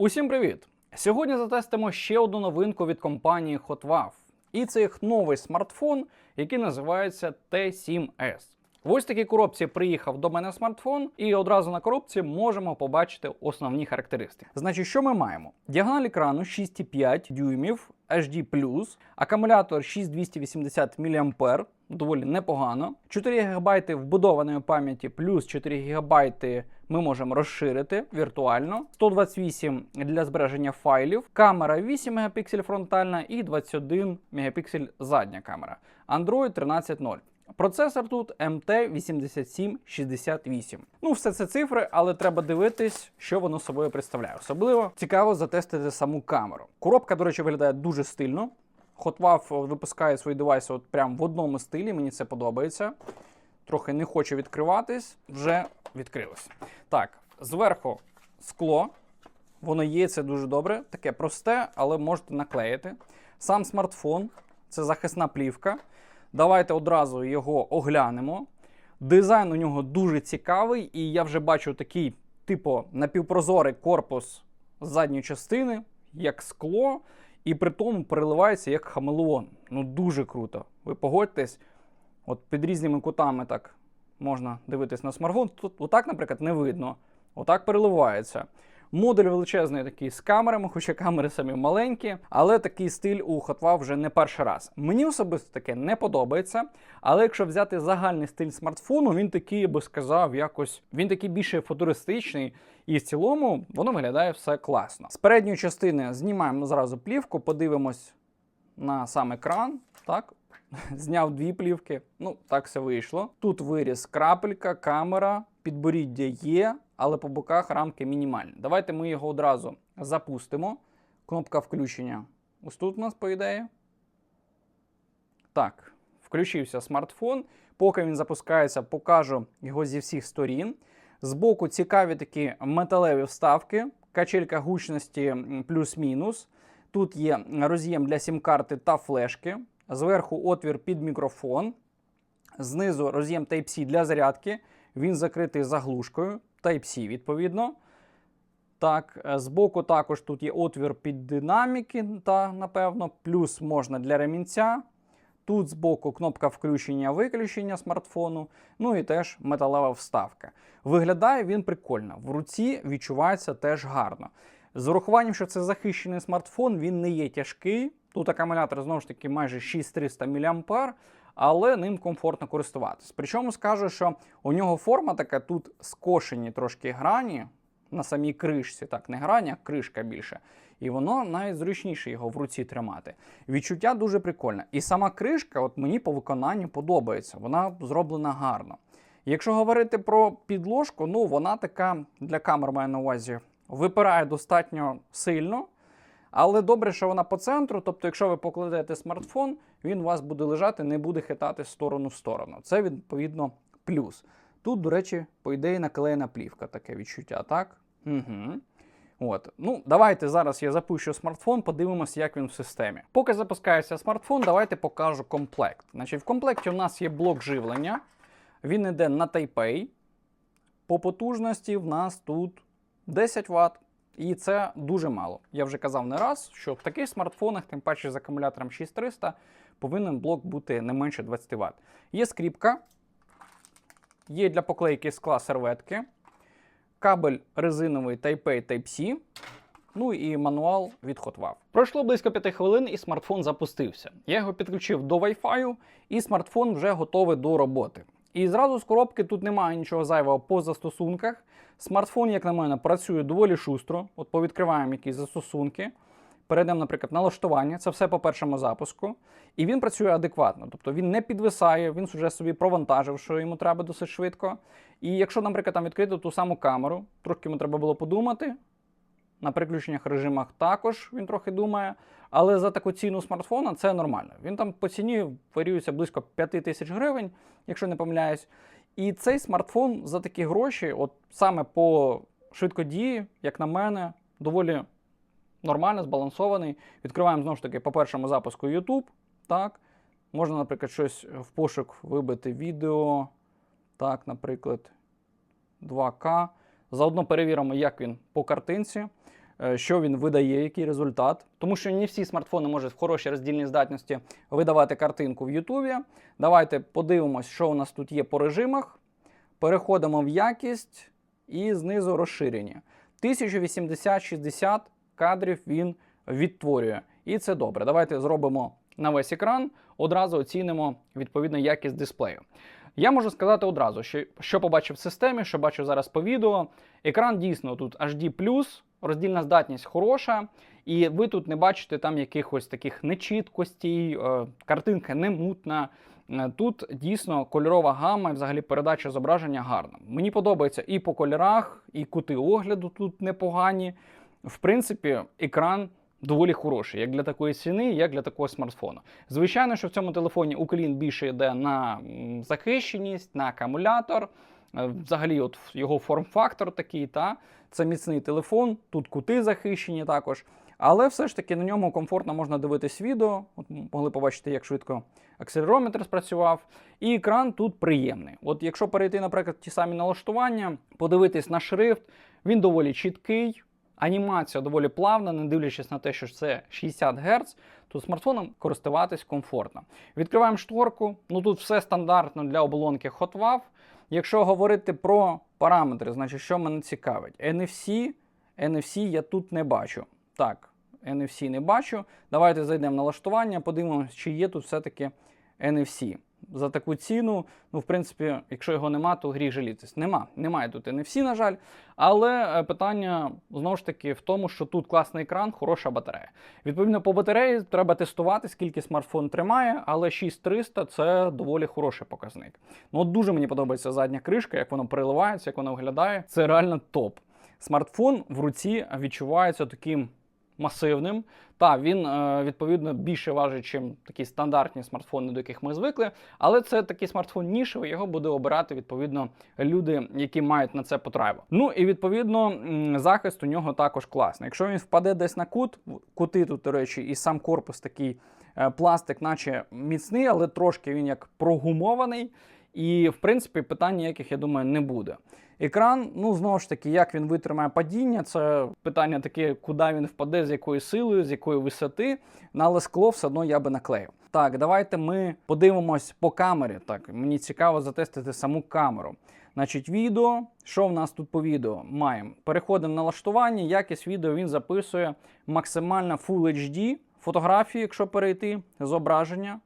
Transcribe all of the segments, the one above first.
Усім привіт! Сьогодні затестимо ще одну новинку від компанії HotWav. І це їх новий смартфон, який називається T7S. В ось такій коробці приїхав до мене смартфон, і одразу на коробці можемо побачити основні характеристики. Значить, що ми маємо? Діагональ екрану 6,5 дюймів HD+, акумулятор 6280 мАh, доволі непогано. 4 ГБ вбудованої пам'яті плюс 4 ГБ ми можемо розширити віртуально. 128 для збереження файлів. Камера 8 Мп фронтальна і 21 Мп задня камера. Android 13.0. Процесор тут MT8768. Ну, все це цифри, але треба дивитись, що воно собою представляє. Особливо цікаво затестити саму камеру. Коробка, до речі, виглядає дуже стильно. HotWav випускає свої девайси от прям в одному стилі, мені це подобається. Трохи не хоче відкриватись, вже відкрилось. Так, зверху скло. Воно є, це дуже добре. Таке просте, але можете наклеїти. Сам смартфон це захисна плівка. Давайте одразу його оглянемо. Дизайн у нього дуже цікавий, і я вже бачу такий, типу, напівпрозорий корпус задньої частини, як скло, і при тому переливається як хамелеон. Ну, дуже круто. Ви погодьтесь, от під різними кутами так можна дивитись на смартфон. Тут отак, наприклад, не видно. Отак переливається. Модуль величезний такий з камерами, хоча камери самі маленькі, але такий стиль у HotWav вже не перший раз. Мені особисто таке не подобається. Але якщо взяти загальний стиль смартфону, він такий, я би сказав, якось він такий більше футуристичний, і в цілому воно виглядає все класно. З передньої частини знімаємо зразу плівку, подивимось на сам екран. Так, зняв дві плівки. Ну, так все вийшло. Тут виріс крапелька, камера, підборіддя є, але по боках рамки мінімальні. Давайте ми його одразу запустимо. Кнопка включення. Ось тут у нас, по ідеї. Так, включився смартфон. Поки він запускається, покажу його зі всіх сторін. Збоку цікаві такі металеві вставки, качелька гучності плюс-мінус. Тут є роз'єм для сім-карти та флешки. Зверху отвір під мікрофон. Знизу роз'єм Type-C для зарядки. Він закритий заглушкою. Type-C, відповідно. Так, е, збоку також тут є отвір під динаміки, та, напевно, плюс можна для ремінця. Тут збоку кнопка включення-виключення смартфону, ну і теж металева вставка. Виглядає він прикольно. В руці відчувається теж гарно. З урахуванням, що це захищений смартфон, він не є тяжкий. Тут акумулятор знову ж таки майже 6300 мАh, але ним комфортно користуватись. Причому скажу, що у нього форма така, тут скошені трошки грані на самій кришці, так, не грані, а кришка більше. І воно навіть зручніше його в руці тримати. Відчуття дуже прикольне. І сама кришка, от мені по виконанню подобається, вона зроблена гарно. Якщо говорити про підложку, ну вона така для камер маю на увазі випирає достатньо сильно. Але добре, що вона по центру, тобто, якщо ви покладете смартфон, він у вас буде лежати, не буде хитати сторону в сторону. Це відповідно плюс. Тут, до речі, по ідеї наклеєна плівка, таке відчуття, так? Угу. От. Ну, давайте зараз я запущу смартфон, подивимося, як він в системі. Поки запускається смартфон, давайте покажу комплект. Значить, в комплекті у нас є блок живлення. Він йде на Type-A. По потужності в нас тут 10 Вт. І це дуже мало. Я вже казав не раз, що в таких смартфонах, тим паче з акумулятором 6300, повинен блок бути не менше 20 Вт. Є скріпка, є для поклейки скла серветки, кабель резиновий Type-A Type-C, ну і мануал від HotWav. Пройшло близько 5 хвилин і смартфон запустився. Я його підключив до Wi-Fi, і смартфон вже готовий до роботи. І зразу з коробки тут немає нічого зайвого по застосунках. Смартфон, як на мене, працює доволі шустро. От повідкриваємо якісь застосунки. Перейдемо, наприклад, налаштування, це все по першому запуску. І він працює адекватно. Тобто він не підвисає, він вже собі провантажив, що йому треба досить швидко. І якщо, наприклад, там відкрити ту саму камеру, трохи йому треба було подумати. На переключеннях режимах також він трохи думає. Але за таку ціну смартфона це нормально. Він там по ціні варіюється близько 5 тисяч гривень, якщо не помиляюсь. І цей смартфон за такі гроші, от саме по швидкодії, як на мене, доволі нормально, збалансований. Відкриваємо знову ж таки по першому запуску YouTube. Так. Можна, наприклад, щось в пошук вибити відео. Так, наприклад, 2К. Заодно перевіримо, як він по картинці. Е, що він видає, який результат. Тому що не всі смартфони можуть в хорошій роздільній здатності видавати картинку в Ютубі. Давайте подивимось, що у нас тут є по режимах. Переходимо в якість і знизу розширення. 1080-60 кадрів він відтворює. І це добре. Давайте зробимо на весь екран, одразу оцінимо відповідно якість дисплею. Я можу сказати одразу, що, що побачив в системі, що бачу зараз по відео. Екран дійсно тут HD+, роздільна здатність хороша, і ви тут не бачите там якихось таких нечіткостей, е, картинка не мутна. Е, Тут дійсно кольорова гама і взагалі передача зображення гарна. Мені подобається і по кольорах, і кути огляду тут непогані. В принципі, екран доволі хороший, як для такої ціни, як для такого смартфону. Звичайно, що в цьому телефоні Уклін більше йде на захищеність, на акумулятор. Е, Взагалі, от його форм-фактор такий, та це міцний телефон, тут кути захищені також. Але все ж таки на ньому комфортно можна дивитись відео. От могли побачити, як швидко акселерометр спрацював. І екран тут приємний. От якщо перейти, наприклад, ті самі налаштування, подивитись на шрифт, він доволі чіткий. Анімація доволі плавна, не дивлячись на те, що це 60 Гц, то смартфоном користуватись комфортно. Відкриваємо шторку. Ну тут все стандартно для оболонки HotWav. Якщо говорити про параметри, значить, що мене цікавить? NFC, NFC я тут не бачу. Так, NFC не бачу. Давайте зайдемо в налаштування, подивимося, чи є тут все-таки NFC. За таку ціну, ну, в принципі, якщо його нема, то гріх жалітись. Нема. Немає тут NFC, на жаль. Але е, питання знову ж таки в тому, що тут класний екран, хороша батарея. Відповідно, по батареї треба тестувати, скільки смартфон тримає, але 6300 це доволі хороший показник. Ну, от дуже мені подобається задня кришка, як воно переливається, як воно виглядає. Це реально топ. Смартфон в руці відчувається таким масивним. Та він е, відповідно більше важить, ніж такі стандартні смартфони, до яких ми звикли. Але це такий смартфон нішевий, його буде обирати відповідно люди, які мають на це потребу. Ну і відповідно захист у нього також класний. Якщо він впаде десь на кут, кути тут, до речі, і сам корпус такий е, пластик, наче міцний, але трошки він як прогумований. І, в принципі, питань ніяких, я думаю, не буде. Екран, ну знову ж таки, як він витримає падіння, це питання таке, куди він впаде, з якою силою, з якої висоти. Але скло все одно я би наклеїв. Так, давайте ми подивимось по камері. Так, мені цікаво затестити саму камеру. Значить, відео. Що в нас тут по відео? Маємо. Переходимо на налаштування. Якість відео він записує максимально Full HD. Фотографії, якщо перейти, зображення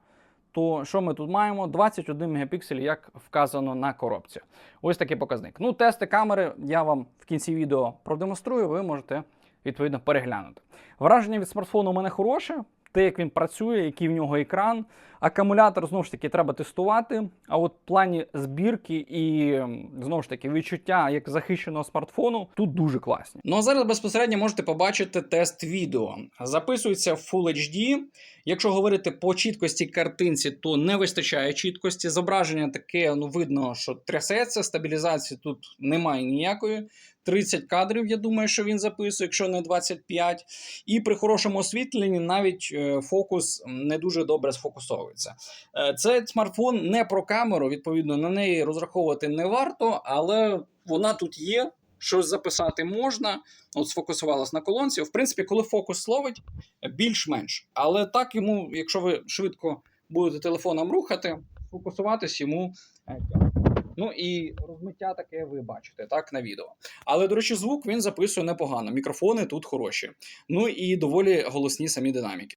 то що ми тут маємо? 21 мегапіксель, як вказано на коробці. Ось такий показник. Ну, тести камери я вам в кінці відео продемонструю, ви можете відповідно переглянути. Враження від смартфону у мене хороше. Те, як він працює, який в нього екран. Акумулятор знову ж таки треба тестувати. А от в плані збірки і знову ж таки відчуття як захищеного смартфону тут дуже класні. Ну а зараз безпосередньо можете побачити тест відео. Записується в Full HD. Якщо говорити по чіткості картинці, то не вистачає чіткості. Зображення таке, ну видно, що трясеться, стабілізації тут немає ніякої. 30 кадрів, я думаю, що він записує, якщо не 25. І при хорошому освітленні навіть е, фокус не дуже добре сфокусовується. Е, Цей смартфон не про камеру, відповідно, на неї розраховувати не варто, але вона тут є. Щось записати можна, от сфокусувалась на колонці. В принципі, коли фокус ловить, більш-менш. Але так йому, якщо ви швидко будете телефоном рухати, фокусуватись йому е. Ну і розмиття таке ви бачите так на відео. Але, до речі, звук він записує непогано. Мікрофони тут хороші. Ну і доволі голосні самі динаміки.